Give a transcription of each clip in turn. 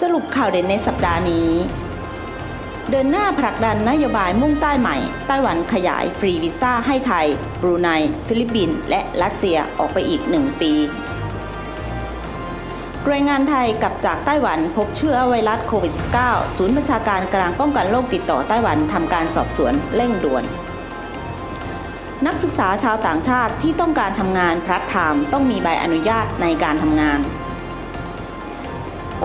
สรุปข่าวเด่นในสัปดาห์นี้ เดินหน้าผลักดันนโยบายมุ่งใต้ใหม่ ไต้หวันขยายฟรีวีซ่าให้ไทย บรูไน ฟิลิปปินส์และรัสเซียออกไปอีก1ปีรายงานไทยกลับจากไต้หวันพบเชื้อไวรัสโควิด -19 ศูนย์บัญชาการกลางป้องกันโรคติดต่อไต้หวันทำการสอบสวนเร่งด่วน นักศึกษาชาวต่างชาติที่ต้องการทำงานพลัดไทม์ต้องมีใบอนุญาตในการทำงาน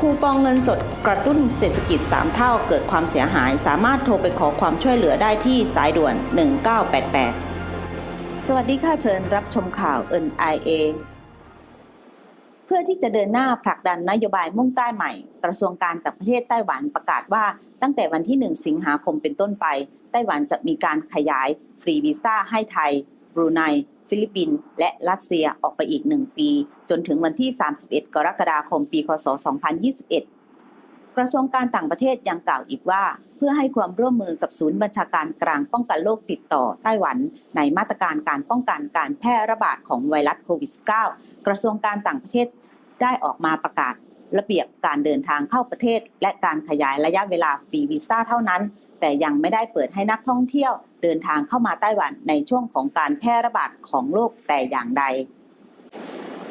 คูปองเงินสดกระตุ้นเศรษฐกิจ 3 เท่าเกิดความเสียหาย สามารถโทรไปขอความช่วยเหลือได้ที่สายด่วน 1988 สวัสดีค่ะเชิญรับชมข่าว NIA เพื่อที่จะเดินหน้าผลักดันนโยบายมุ่งใต้ใหม่ กระทรวงการต่างประเทศไต้หวันประกาศว่า ตั้งแต่วันที่ 1 สิงหาคมเป็นต้นไป ไต้หวันจะมีการขยายฟรีวีซ่าให้ไทยบรูไน ฟิลิปปินส์และรัสเซียออกไปอีก 1 ปี จนถึงวันที่ 31 กรกฎาคม ปีคศ 2021 กระทรวงการต่างประเทศยังกล่าวอีกว่า เพื่อให้ความร่วมมือกับศูนย์บัญชาการกลางป้องกันโรคติดต่อไต้หวัน ในมาตรการการป้องกันการแพร่ระบาดของไวรัสโควิด -19 กระทรวงการต่างประเทศได้ออกมาประกาศ ระเบียบการเดินทางเข้าประเทศ และการขยายระยะเวลาฟรีวีซ่าเท่านั้น แต่ยังไม่ได้เปิดให้นักท่องเที่ยว เดินทางเข้ามาไต้หวันในช่วงของการแพร่ระบาดของโรคแต่อย่างใด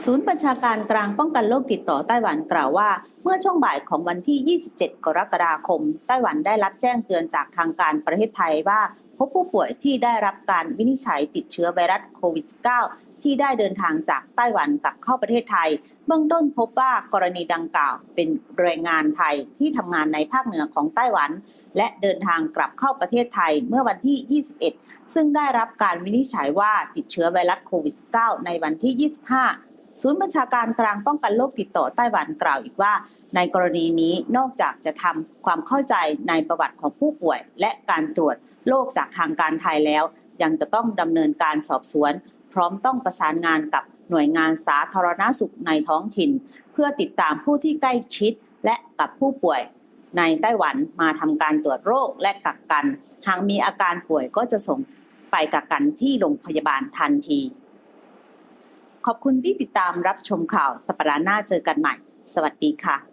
ศูนย์บัญชาการกลางป้องกันโรคติดต่อไต้หวันกล่าวว่า เมื่อช่วงบ่ายของวันที่ 27 กรกฎาคม ไต้หวันได้รับแจ้งเตือนจากทางการประเทศไทยว่า พบผู้ป่วยที่ได้รับการวินิจฉัยติดเชื้อไวรัสโควิด -19 ที่ได้เดินทางจากไต้หวันกลับเข้าประเทศไทย เบื้องต้นพบว่ากรณีดังกล่าวเป็นแรงงานไทยที่ทำงานในภาคเหนือของไต้หวัน และเดินทางกลับเข้าประเทศไทยเมื่อวันที่ 21 ซึ่งได้รับการวินิจฉัยว่าติดเชื้อไวรัสโควิด -19 ในวันที่ 25ศูนย์บัญชาการกลางป้องกันโรคติดต่อไต้หวันกล่าวอีกว่า ในกรณีนี้นอกจากจะทำความเข้าใจในประวัติของผู้ป่วย และการตรวจโรคจากทางการไทยแล้ว ยังจะต้องดำเนินการสอบสวน พร้อมต้องประสานงานกับหน่วยงานสาธารณสุขในท้องถิ่น เพื่อติดตามผู้ที่ใกล้ชิดและกับผู้ป่วยในไต้หวันมาทำการตรวจโรคและกักกัน หากมีอาการป่วยก็จะส่งไปกักกันที่โรงพยาบาลทันที ขอบคุณที่ติดตามรับชมข่าวสัปดาห์หน้าเจอกันใหม่ สวัสดีค่ะ